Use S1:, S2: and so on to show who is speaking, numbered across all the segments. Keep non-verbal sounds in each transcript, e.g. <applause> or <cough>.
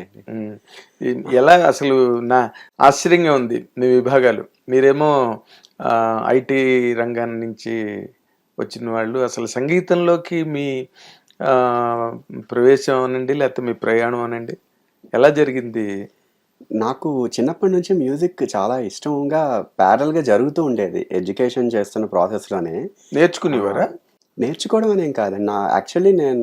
S1: నమస్తే అండి
S2: ఎలా అసలు నా ఆశ్చర్యంగా ఉంది మీ విభాగాలు. మీరేమో ఐటీ రంగం నుంచి వచ్చిన వాళ్ళు. అసలు సంగీతంలోకి మీ ఆ, ప్రవేశం అనండి లేకపోతే మీ ప్రయాణం అనండి ఎలా జరిగింది?
S1: నాకు చిన్నప్పటి నుంచి మ్యూజిక్ చాలా ఇష్టంగా parallel గా జరుగుతూ ఉండేది. ఎడ్యుకేషన్ చేస్తున్న ప్రాసెస్లోనే.
S2: నేర్చుకునేవారా?
S1: నేర్చుకోవడం అనేం కాదండి. నా యాక్చువల్లీ నేను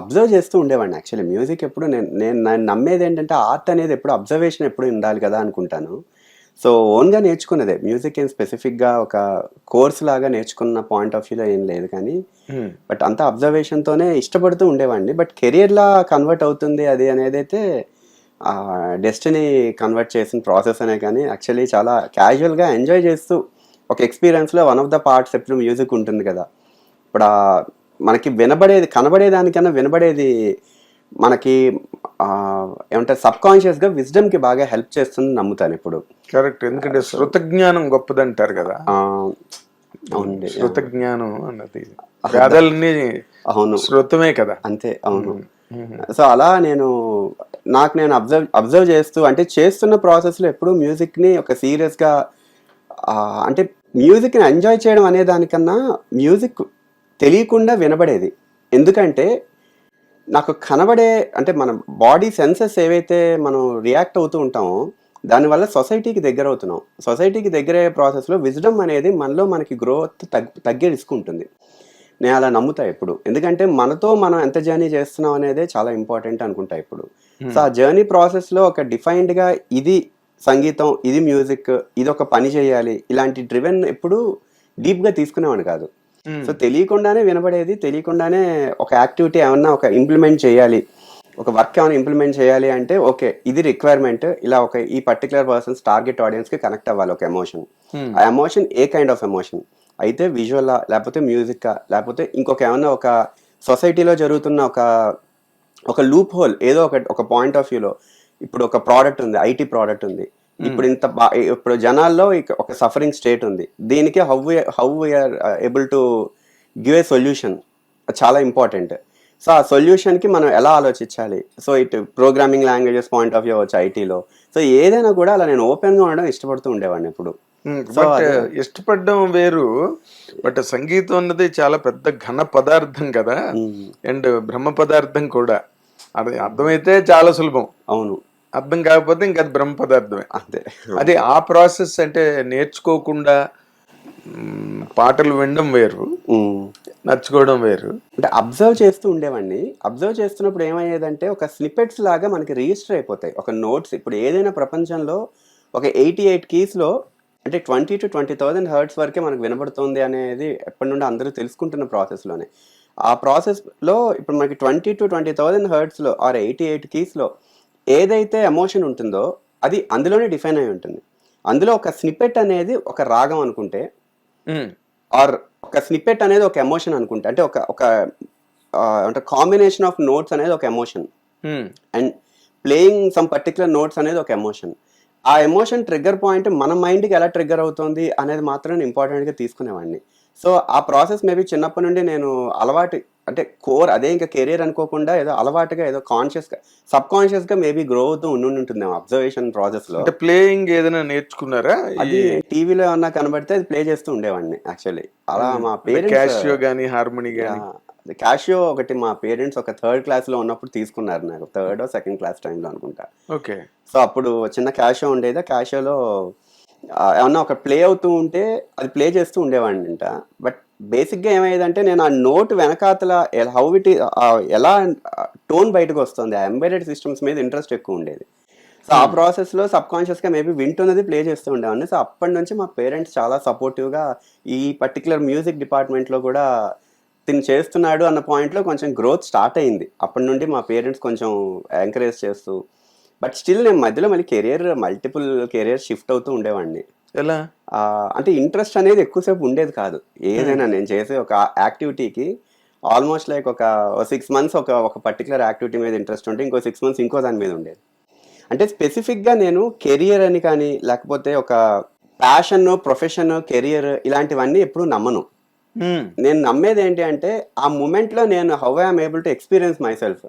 S1: అబ్జర్వ్ చేస్తూ ఉండేవాడిని. యాక్చువల్లీ మ్యూజిక్ ఎప్పుడు నేను నేను నేను నమ్మేది ఏంటంటే ఆర్ట్ అనేది ఎప్పుడు అబ్జర్వేషన్ ఎప్పుడు ఉండాలి కదా అనుకుంటాను. సో ఓన్గా నేర్చుకున్నదే. మ్యూజిక్ ఏం స్పెసిఫిక్గా ఒక కోర్స్ లాగా నేర్చుకున్న పాయింట్ ఆఫ్ వ్యూలో ఏం లేదు కానీ. బట్ అంత అబ్జర్వేషన్తోనే ఇష్టపడుతూ ఉండేవాడిని. బట్ కెరియర్లా కన్వర్ట్ అవుతుంది అది అనేది అయితే డెస్టినీ కన్వర్ట్ చేసిన ప్రాసెస్ అనే కానీ యాక్చువల్లీ చాలా క్యాజువల్గా ఎంజాయ్ చేస్తూ ఒక ఎక్స్పీరియన్స్లో వన్ ఆఫ్ ద పార్ట్స్ ఎప్పుడు మ్యూజిక్ ఉంటుంది కదా. ఇప్పుడు మనకి వినబడేది కనబడేదానికన్నా వినబడేది మనకి ఏమంటారు సబ్ కాన్షియస్గా విజ్డమ్కి బాగా హెల్ప్ చేస్తుంది నమ్ముతాను ఇప్పుడు.
S2: కరెక్ట్. ఎందుకంటే శృతజ్ఞానం గొప్పదంటారు కదా.
S1: అవునండి.
S2: శృతజ్ఞానం అన్నది.
S1: అవును.
S2: శృతమే కదా.
S1: అంతే అవును. సో అలా నేను నాకు నేను అబ్జర్వ్ అబ్జర్వ్ చేస్తూ అంటే చేస్తున్న ప్రాసెస్లో ఎప్పుడు మ్యూజిక్ని ఒక సీరియస్గా అంటే మ్యూజిక్ని ఎంజాయ్ చేయడం అనే దానికన్నా మ్యూజిక్ తెలియకుండా వినబడేది. ఎందుకంటే నాకు కనబడే అంటే మన బాడీ సెన్సెస్ ఏవైతే మనం రియాక్ట్ అవుతూ ఉంటామో దానివల్ల సొసైటీకి దగ్గర అవుతున్నాం. సొసైటీకి దగ్గర అయ్యే ప్రాసెస్లో విజ్డమ్ అనేది మనలో మనకి గ్రోత్ తగ్ తగ్గే రిస్క్ ఉంటుంది. నేను అలా నమ్ముతా ఇప్పుడు ఎందుకంటే మనతో మనం ఎంత జర్నీ చేస్తున్నాం అనేదే చాలా ఇంపార్టెంట్ అనుకుంటా ఇప్పుడు సో ఆ జర్నీ ప్రాసెస్లో ఒక డిఫైన్డ్గా ఇది సంగీతం ఇది మ్యూజిక్ ఇది ఒక పని చేయాలి ఇలాంటి డ్రివెన్ ఎప్పుడు డీప్గా తీసుకునేవాడు కాదు. సో తెలియకుండానే వినబడేది తెలియకుండానే ఒక యాక్టివిటీ ఏమన్నా ఒక ఇంప్లిమెంట్ చేయాలి ఒక వర్క్ ఏమైనా ఇంప్లిమెంట్ చేయాలి అంటే ఓకే ఇది రిక్వైర్మెంట్ ఇలా ఒక ఈ పర్టికులర్ పర్సన్స్ టార్గెట్ ఆడియన్స్కి కనెక్ట్ అవ్వాలి ఒక ఎమోషన్. ఆ emotion a kind of emotion అయితే విజువలా లేకపోతే మ్యూజిక్కా లేకపోతే ఇంకొక ఏమన్నా ఒక సొసైటీలో జరుగుతున్న ఒక ఒక లూప్ హోల్ ఏదో ఒక ఒక పాయింట్ ఆఫ్ వ్యూలో ఇప్పుడు ఒక ప్రోడక్ట్ ఉంది ఐటీ ప్రోడక్ట్ ఉంది. ఇప్పుడు ఇంత ఇప్పుడు జనాల్లో ఒక సఫరింగ్ స్టేట్ ఉంది. దీనికి how how we are able to give a solution చాలా ఇంపార్టెంట్ సో ఆ సొల్యూషన్కి మనం ఎలా ఆలోచించాలి? సో ఇటు programming languages point of view వచ్చి ఐటీలో. సో ఏదైనా కూడా అలా నేను ఓపెన్గా ఉండడం ఇష్టపడుతూ ఉండేవాడిని ఇప్పుడు
S2: బట్ ఇష్టపడడం వేరు బట్ సంగీతం అన్నది చాలా పెద్ద ఘన పదార్థం కదా. అండ్ బ్రహ్మ పదార్థం కూడా. అది అర్థమైతే చాలా సులభం.
S1: అవును.
S2: అర్థం కాకపోతే ఇంకా అది బ్రహ్మ పదార్థమే.
S1: అంతే.
S2: అది ఆ ప్రాసెస్ అంటే నేర్చుకోకుండా పాటలు వినడం వేరు. నచ్చుకోవడం వేరు.
S1: అంటే అబ్జర్వ్ చేస్తూ ఉండేవాడిని. అబ్జర్వ్ చేస్తున్నప్పుడు ఏమయ్యేదంటే ఒక స్నిపెట్స్ లాగా మనకి రిజిస్టర్ అయిపోతాయి. ఒక నోట్స్ ఇప్పుడు ఏదైనా ప్రపంచంలో ఒక ఎయిటీ ఎయిట్ కీస్లో అంటే twenty to twenty thousand hertz వరకే మనకు వినబడుతుంది అనేది ఎప్పటి నుండి అందరూ తెలుసుకుంటున్న ప్రాసెస్లోనే. ఆ ప్రాసెస్లో ఇప్పుడు మనకి ట్వంటీ టు ట్వంటీ థౌసండ్ హర్ట్స్లో ఆర్ ఎయిటీ ఎయిట్ కీస్లో ఏదైతే ఎమోషన్ ఉంటుందో అది అందులోనే డిఫైన్ అయి ఉంటుంది. అందులో ఒక స్నిపెట్ అనేది ఒక రాగం అనుకుంటే ఆర్ ఒక స్నిప్పెట్ అనేది ఒక ఎమోషన్ అనుకుంటా అంటే ఒక ఒక అంటే కాంబినేషన్ ఆఫ్ నోట్స్ అనేది ఒక emotion and playing some particular notes అనేది ఒక ఎమోషన్ ఆ ఎమోషన్ ట్రిగ్గర్ పాయింట్ మన మైండ్కి ఎలా ట్రిగ్గర్ అవుతుంది అనేది మాత్రం ఇంపార్టెంట్గా తీసుకునేవాడిని. సో ఆ ప్రాసెస్ మేబీ చిన్నప్పటి నుండి నేను అలవాటు అంటే కోర్ అదే ఇంకా కెరీర్ అనుకోకుండా ఏదో అలవాటుగా ఏదో కాన్షియస్గా సబ్ కాన్షియస్గా మేబీ గ్రో అవుతూ ఉండి ఉంటుంది అబ్జర్వేషన్ ప్రాసెస్లో
S2: అంటే ప్లేయింగ్ ఏదైనా నేర్చుకున్నారా?
S1: అది టీవీలో ఏమన్నా కనబడితే అది ప్లే చేస్తూ ఉండేవాడిని యాక్చువల్లీ అలా మా పేరెంట్స్
S2: క్యాషియో గానీ హార్మోని గానీ.
S1: క్యాషియో ఒకటి మా పేరెంట్స్ ఒక థర్డ్ క్లాస్లో ఉన్నప్పుడు తీసుకున్నారు నాకు థర్డ్ సెకండ్ క్లాస్ టైంలో అనుకుంటా.
S2: ఓకే.
S1: సో అప్పుడు చిన్న క్యాషియో ఉండేది క్యాషియోలో ఏమన్నా ఒక ప్లే అవుతూ ఉంటే అది ప్లే చేస్తూ ఉండేవాడిని అంట బట్ బేసిక్గా ఏమయ్యేదంటే నేను ఆ నోట్ వెనకాతల హౌ ఇట్ ఎలా టోన్ బయటకు వస్తుంది. ఆ ఎంబెడెడ్ సిస్టమ్స్ మీద ఇంట్రెస్ట్ ఎక్కువ ఉండేది. సో ఆ ప్రాసెస్లో సబ్ కాన్షియస్గా మేబీ వింటున్నది ప్లే చేస్తూ ఉండేవాడిని. సో అప్పటి నుంచి మా పేరెంట్స్ చాలా సపోర్టివ్గా ఈ పర్టికులర్ మ్యూజిక్ డిపార్ట్మెంట్లో కూడా తిను చేస్తున్నాడు అన్న పాయింట్లో కొంచెం గ్రోత్ స్టార్ట్ అయింది. అప్పటి నుండి మా పేరెంట్స్ కొంచెం ఎంకరేజ్ చేస్తూ బట్ స్టిల్ నేను మధ్యలో మళ్ళీ కెరియర్ మల్టిపుల్ కెరియర్ షిఫ్ట్ అవుతూ ఉండేవాడిని.
S2: ఎలా?
S1: అంటే ఇంట్రెస్ట్ అనేది ఎక్కువసేపు ఉండేది కాదు. ఏదైనా నేను చేసే ఒక యాక్టివిటీకి ఆల్మోస్ట్ లైక్ ఒక సిక్స్ మంత్స్ ఒక ఒక పర్టికులర్ యాక్టివిటీ మీద ఇంట్రెస్ట్ ఉంటే ఇంకో సిక్స్ మంత్స్ ఇంకో దాని మీద ఉండేది. అంటే స్పెసిఫిక్గా నేను కెరియర్ అని కానీ లేకపోతే ఒక ప్యాషన్ ప్రొఫెషన్ కెరియర్ ఇలాంటివన్నీ ఎప్పుడు నమ్మను. నేను నమ్మేది ఏంటి అంటే ఆ మూమెంట్లో నేను how I'm able to experience myself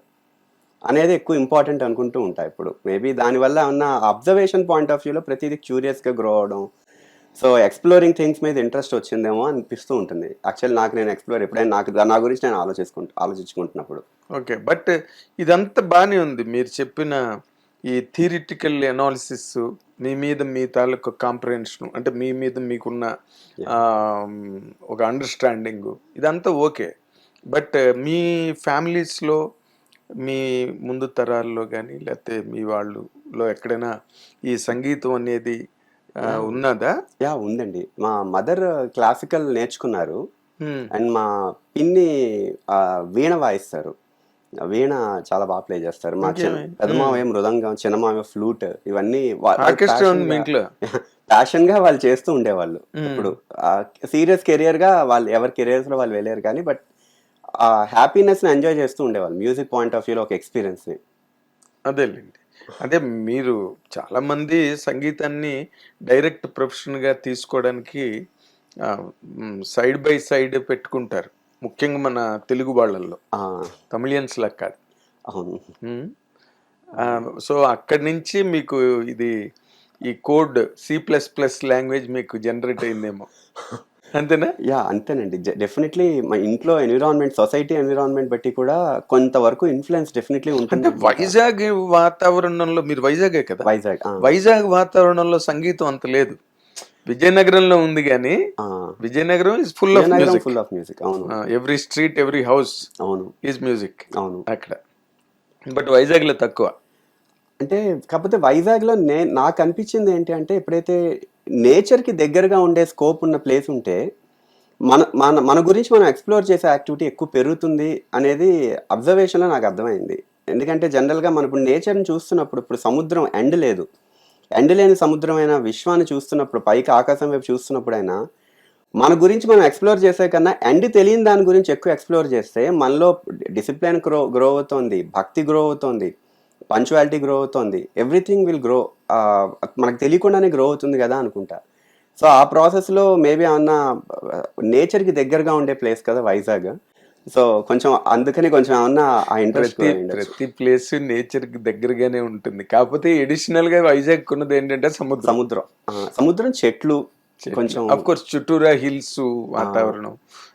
S1: అనేది ఎక్కువ ఇంపార్టెంట్ అనుకుంటూ ఉంటా ఇప్పుడు. మేబీ దానివల్ల ఉన్న అబ్జర్వేషన్ పాయింట్ ఆఫ్ వ్యూలో ప్రతిదీ క్యూరియస్గా గ్రో అవడం. సో ఎక్స్ప్లోరింగ్ థింగ్స్ మీద ఇంట్రెస్ట్ వచ్చిందేమో అనిపిస్తూ ఉంటుంది. యాక్చువల్ నాకు నేను ఎక్స్ప్లోర్ ఎప్పుడైనా నాకు నా గురించి నేను ఆలోచించుకుంటా ఆలోచించుకుంటున్నప్పుడు.
S2: ఓకే బట్ ఇదంతా బాగానే ఉంది. మీరు చెప్పిన ఈ థియరిటికల్ అనాలిసిస్ మీ మీద మీ తాలూకు కాంప్రహెన్షన్ అంటే మీ మీద మీకున్న ఒక అండర్స్టాండింగ్ ఇదంతా ఓకే బట్ మీ ఫ్యామిలీస్లో మీ ముందు తరాల్లో కానీ లేకపోతే మీ వాళ్ళలో ఎక్కడైనా ఈ సంగీతం అనేది ఉన్నదా?
S1: యా ఉందండి. మా మదర్ క్లాసికల్ నేర్చుకున్నారు. అండ్ మా పిన్ని వీణ వాయిస్తారు. వీణ చాలా బాగా ప్లే చేస్తారు. మా? పెదమావయ్య మృదంగం చిన్నమావయ్య ఫ్లూట్ ఇవన్నీ ప్యాషన్ <laughs> గా వాళ్ళు చేస్తూ ఉండేవాళ్ళు. ఇప్పుడు సీరియస్ కెరియర్గా వాళ్ళు ఎవరి కెరియర్స్లో వాళ్ళు వెళ్ళారు కానీ బట్ ఆ హ్యాపీనెస్ని ఎంజాయ్ చేస్తూ ఉండేవాళ్ళు మ్యూజిక్ పాయింట్ ఆఫ్ వ్యూలో ఒక ఎక్స్పీరియన్స్ని
S2: అదేలేండి. అంటే మీరు చాలా మంది సంగీతాన్ని డైరెక్ట్ ప్రొఫెషన్గా తీసుకోవడానికి సైడ్ బై సైడ్ పెట్టుకుంటారు. ముఖ్యంగా మన తెలుగు వాళ్ళల్లో.
S1: ఆ,
S2: తమిళియన్స్ లా కాదు.
S1: అవును.
S2: సో అక్కడి నుంచి మీకు ఇది ఈ code C plus plus language మీకు జనరేట్ అయిందేమో. <laughs> అంతేనా?
S1: యా అంతేనండి. డెఫినెట్లీ మా ఇంట్లో ఎన్విరాన్మెంట్ సొసైటీ ఎన్విరాన్మెంట్ బట్టి కూడా కొంతవరకు ఇన్ఫ్లుయెన్స్ డెఫినెట్లీ ఉంటుంది
S2: వైజాగ్ వాతావరణంలో మీరు వైజాగే కదా?
S1: వైజాగ్
S2: వైజాగ్ వాతావరణంలో సంగీతం అంత లేదు. విజయనగరంలో ఉంది కానీ. Vizianagaram is full of music
S1: full of music అవును.
S2: ఎవ్రీ స్ట్రీట్ ఎవ్రీ హౌస్
S1: అవును.
S2: ఈజ్ మ్యూజిక్
S1: అవును.
S2: అక్కడ. బట్ వైజాగ్లో తక్కువ.
S1: అంటే కాకపోతే వైజాగ్లో నే నాకు అనిపించింది ఏంటి అంటే ఎప్పుడైతే నేచర్కి దగ్గరగా ఉండే స్కోప్ ఉన్న ప్లేస్ ఉంటే మన మన మన గురించి మనం ఎక్స్ప్లోర్ చేసే యాక్టివిటీ ఎక్కువ పెరుగుతుంది అనేది అబ్జర్వేషన్లో నాకు అర్థమైంది. ఎందుకంటే జనరల్గా మనం ఇప్పుడు నేచర్ని చూస్తున్నప్పుడు ఇప్పుడు సముద్రం ఎండ్ లేదు. ఎండ్ లేని సముద్రమైన విశ్వాన్ని చూస్తున్నప్పుడు పైకి ఆకాశం వైపు చూస్తున్నప్పుడైనా మన గురించి మనం ఎక్స్ప్లోర్ చేసే కన్నా ఎండ్ తెలియని దాని గురించి ఎక్కువ ఎక్స్ప్లోర్ చేస్తే మనలో డిసిప్లిన్ గ్రో గ్రో అవుతోంది భక్తి గ్రో అవుతోంది పంచువాలిటీ గ్రో అవుతోంది. ఎవ్రీథింగ్ విల్ గ్రో మనకు తెలియకుండానే గ్రో అవుతుంది కదా అనుకుంటా. సో ఆ ప్రాసెస్లో మేబీ ఏమన్నా నేచర్కి దగ్గరగా ఉండే ప్లేస్ కదా వైజాగ్. సో కొంచెం అందుకని కొంచెం ఏమన్నా ఆ ఇంట్రెస్ట్
S2: ప్రతి ప్లేస్ నేచర్కి దగ్గరగానే ఉంటుంది. కాకపోతే ఎడిషనల్గా వైజాగ్ ఉన్నది ఏంటంటే సముద్రం.
S1: సముద్రం. సముద్రం చెట్లు కొంచెం
S2: అఫ్ కోర్స్ చుట్టూరా హిల్స్ వాతావరణం.